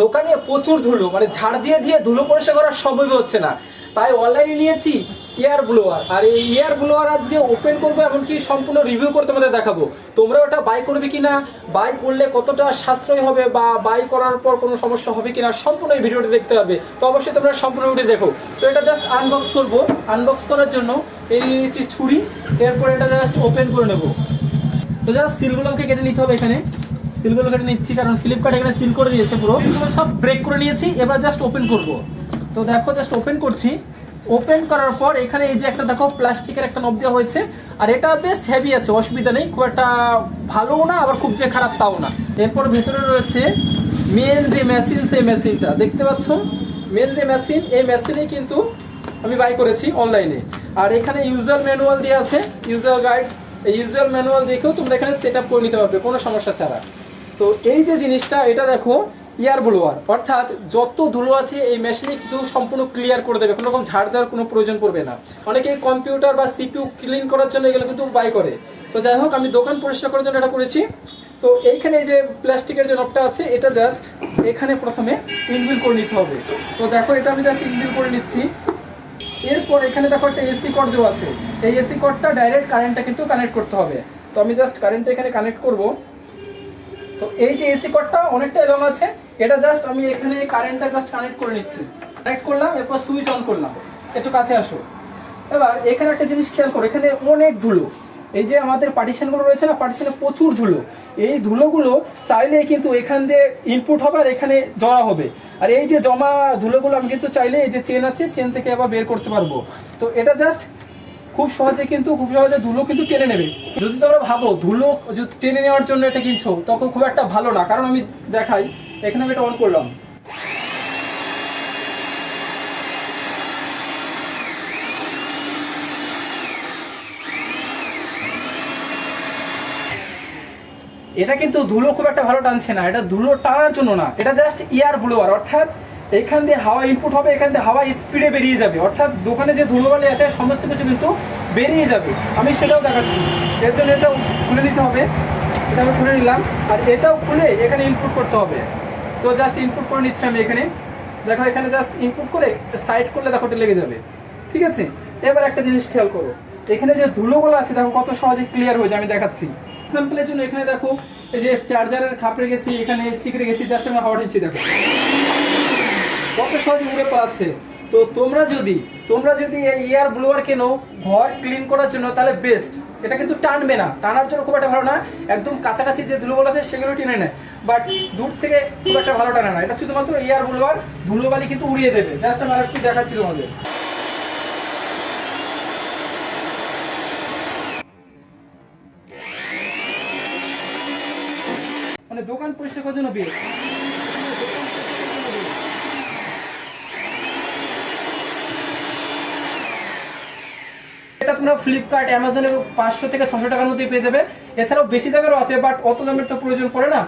দোকানে প্রচুর ধুলো মানে ঝাড় দিয়ে দিয়ে ধুলো পরিষ্কার করা সম্ভব হচ্ছে না। তাই অনলাইনে নিয়েছি এয়ার ব্লোয়ার আর এই এয়ার ব্লোয়ার আজকে ওপেন করব এমনকি সম্পূর্ণ রিভিউ করে তোমাদের দেখাবো। তোমরা ওটা বাই করবে কিনা বাই করলে কতটা সাশ্রয় হবে বা বাই করার পর কোনো সমস্যা হবে কিনা, সম্পূর্ণ এই ভিডিওটি দেখতে হবে। তো অবশ্যই তোমরা সম্পূর্ণ ভিডিও দেখো। তো এটা জাস্ট আনবক্স করব। আনবক্স করার জন্য এই নিয়ে নিচ্ছি ছুরি, এরপর এটা জাস্ট ওপেন করে নেব। তো জাস্ট সিলগুলোকে কেটে নিতে হবে এখানে। সিলগুলো কেটে নিচ্ছি কারণ ফ্লিপকার্ট এখানে সিল করে দিয়েছে পুরো। সব ব্রেক করে নিয়েছি এবার জাস্ট ওপেন করব। তো দেখো জাস্ট ওপেন করছি। ওপেন করার পর এখানে এই যে একটা দেখো প্লাস্টিকের একটা নব দেওয়া হয়েছে। আর এটা বেস্ট হেভি আছে অসুবিধা নেই খুব একটা ভালোও না আবার খুব যে খারাপ তাও না। এরপর ভেতরে রয়েছে মেন যে মেশিন সেই মেশিনটা দেখতে পাচ্ছ? মেন যে মেশিন এই মেশিনে কিন্তু আমি বাই করেছি অনলাইনে আর এখানে ইউজার ম্যানুয়াল দেওয়া আছে ইউজার গাইড এই ইউজার ম্যানুয়াল দেখেও তোমরা এখানে সেট আপ করে নিতে পারবে কোনো সমস্যা ছাড়া। তো এই যে জিনিসটা, এটা দেখো, ইয়ার ব্লোয়ার অর্থাৎ যত ধুলো আছে এই মেশিনে কিন্তু সম্পূর্ণ ক্লিয়ার করে দেবে, কোনো রকম ঝাড় দেওয়ার কোনো প্রয়োজন পড়বে না। অনেকে কম্পিউটার বা সিপিউ ক্লিন করার জন্য এগুলো কিন্তু বাই করে। তো যাই হোক, আমি দোকান পরিষ্কার করার জন্য এটা করেছি। তো এইখানে এই যে প্লাস্টিকের যে নবটা আছে, এটা জাস্ট এখানে প্রথমে ইনবিল করে নিতে হবে। তো দেখো, এটা আমি জাস্ট ইনবিল করে নিচ্ছি। এরপর এখানে দেখো একটা এসি কর্ড দেওয়া আছে। এই এসি কর্ডটা ডাইরেক্ট কারেন্টটা কিন্তু কানেক্ট করতে হবে। তো আমি জাস্ট কারেন্টটা এখানে কানেক্ট করব। তো এই যে এসি কর্ডটা অনেকটা এরকম আছে, এটা জাস্ট আমি এখানে কারেন্টটা জাস্ট কানেক্ট করে নিচ্ছি। কানেক্ট করলাম, এরপর সুইচ অন করলাম। একটু কাছে আসো। এবার এখানে একটা জিনিস খেয়াল করো, এখানে অনেক ধুলো। এই যে আমাদের পার্টিশনগুলো রয়েছে না পার্টিশনে প্রচুর ধুলো। এই ধুলোগুলো চাইলেই কিন্তু এখান দিয়ে ইনপুট হবে আর এখানে জমা হবে। আর এই যে জমা ধুলোগুলো, আমি কিন্তু চাইলে এই যে চেন আছে চেন থেকে আবার বের করতে পারব। তো এটা জাস্ট খুব সহজে কিন্তু, খুব সহজে ধুলো কিন্তু টেনে নেবে। যদি তোমরা ভাবো, ধুলো যদি টেনে নেওয়ার জন্য এটা কিনছো, তখন খুব একটা ভালো না। কারণ আমি দেখাই, এখানে আমি এটা অন করলাম। এটা কিন্তু ধুলো খুব একটা ভালো টানছে না। এটা ধুলো টানার জন্য না। এটা জাস্ট ইয়ার ব্লোয়ার অর্থাৎ এখান দিয়ে হাওয়া ইনপুট হবে, এখান দিয়ে হাওয়া স্পিডে বেরিয়ে যাবে। অর্থাৎ দোকানে যে ধুলোবালি আছে, সমস্ত কিছু কিন্তু বেরিয়ে যাবে। আমি সেটাও দেখাচ্ছি। এর জন্য এটাও খুলে নিতে হবে। এটা আমি খুলে নিলাম। আর এটাও খুলে এখানে ইনপুট করতে হবে। তো জাস্ট ইনপুট করে নিচ্ছি আমি এখানে। দেখো, এখানে জাস্ট ইনপুট করে সাইড করলে দেখো ওটা লেগে যাবে। ঠিক আছে? এবার একটা জিনিস খেয়াল করো। এখানে যে ধুলোগুলো আছে, দেখো কত সহজে ক্লিয়ার হয়ে যায় আমি দেখাচ্ছি। এক্সাম্পলের জন্য এখানে দেখো, এই যে চার্জারের খাপড়ে গেছি এখানে চিকরে গেছি জাস্ট আমি হাওয়া দিচ্ছি, দেখো। কত সহজে উড়ে পাচ্ছে তো তোমরা যদি তোমরা যদি এই এয়ার ব্লোয়ার কেনো ঘর ক্লিন করার জন্য, তাহলে বেস্ট এটা কিন্তু টানবে না। টানার জন্য খুব একটা ভালো না। একদম কাছাকাছি যে ধুলোগুলো আছে, সেগুলো টেনে নেয় বাট দূর থেকে খুব একটা ভালো টানে না। এটা শুধুমাত্র এয়ার ব্লোয়ার ধুলোবালি কিন্তু উড়িয়ে দেবে। জাস্ট আমার একটু দেখাচ্ছিল আমাদের মানে দোকান পরিষ্কার করার জন্য বেস্ট এটা তোমরা ফ্লিপকার্ট অ্যামাজনে পাঁচশো থেকে ছশো টাকার মধ্যেই পেয়ে যাবে। এছাড়াও বেশি দামেরও আছে বাট অত দামের তো প্রয়োজন পড়ে না।